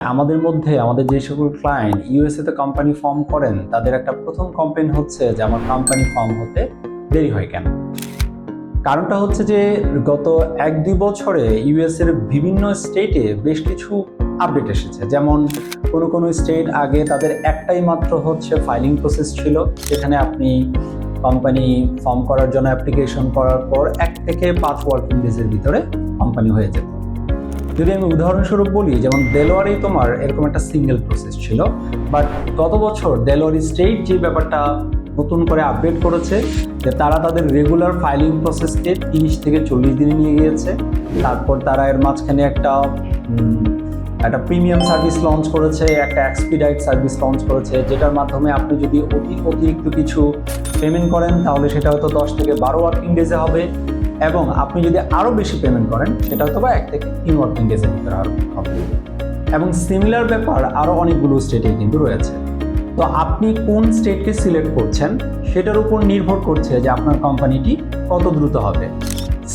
আমাদের মধ্যে, আমাদের যে সকল ক্লায়েন্ট ইউএসএ তে কোম্পানি ফর্ম করেন, তাদের একটা প্রথম কমপ্লেন হচ্ছে যে আমার কোম্পানি ফর্ম হতে দেরি হয় কেন? কারণটা হচ্ছে যে গত এক দুই বছরে ইউএস এর বিভিন্ন স্টেটে বেশ কিছু আপডেট এসেছে। যেমন, কোনো কোনো স্টেট আগে তাদের একটাই মাত্র হচ্ছে ফাইলিং প্রসেস ছিল, যেখানে আপনি কোম্পানি ফর্ম করার জন্য অ্যাপ্লিকেশন করার পর এক থেকে পাঁচ ওয়ার্কিং ডেজের ভিতরে কোম্পানি হয়ে যেত। যদি আমি উদাহরণস্বরূপ বলি, যেমন দেলোয়ারি তোমার এরকম একটা সিঙ্গেল প্রসেস ছিল বাট গত বছর দেলোয়ারি স্টেট যে ব্যাপারটা নতুন করে আপডেট করেছে, যে তারা তাদের রেগুলার ফাইলিং প্রসেসকে তিরিশ থেকে চল্লিশ দিনে নিয়ে গিয়েছে, তারপর তারা এর মাঝখানে একটা একটা প্রিমিয়াম সার্ভিস লঞ্চ করেছে, একটা এক্সপিডাইট সার্ভিস লঞ্চ করেছে, যেটার মাধ্যমে আপনি যদি অতি অতিরিক্ত কিছু পেমেন্ট করেন, তাহলে সেটা হয়তো দশ থেকে বারো ওয়ার্কিং ডেজে হবে। এবং আপনি যদি আরও বেশি পেমেন্ট করেন সেটা হয়তো বা এক থেকে তিন ওয়ার্কিং ডেজের ভিতরে হবে। এবং সিমিলার ব্যাপার আরও অনেকগুলো স্টেটে কিন্তু রয়েছে। তো আপনি কোন স্টেটকে সিলেক্ট করছেন, সেটার উপর নির্ভর করছে যে আপনার কোম্পানিটি কত দ্রুত হবে।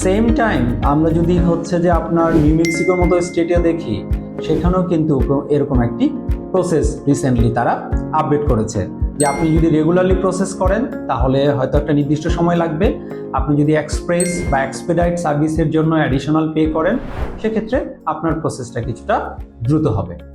সেম টাইম আমরা যদি হচ্ছে যে আপনার নিউ মেক্সিকোর মতো স্টেটে দেখি সেখানেও কিন্তু এরকম একটি প্রসেস রিসেন্টলি তারা আপডেট করেছে। যে আপনি যদি রেগুলারলি প্রসেস করেন, তাহলে হয়তো একটা নির্দিষ্ট সময় লাগবে। আপনি যদি এক্সপ্রেস বা এক্সপেডাইট সার্ভিসের জন্য অ্যাডিশনাল পে করেন, সেক্ষেত্রে আপনার প্রসেসটা কিছুটা দ্রুত হবে।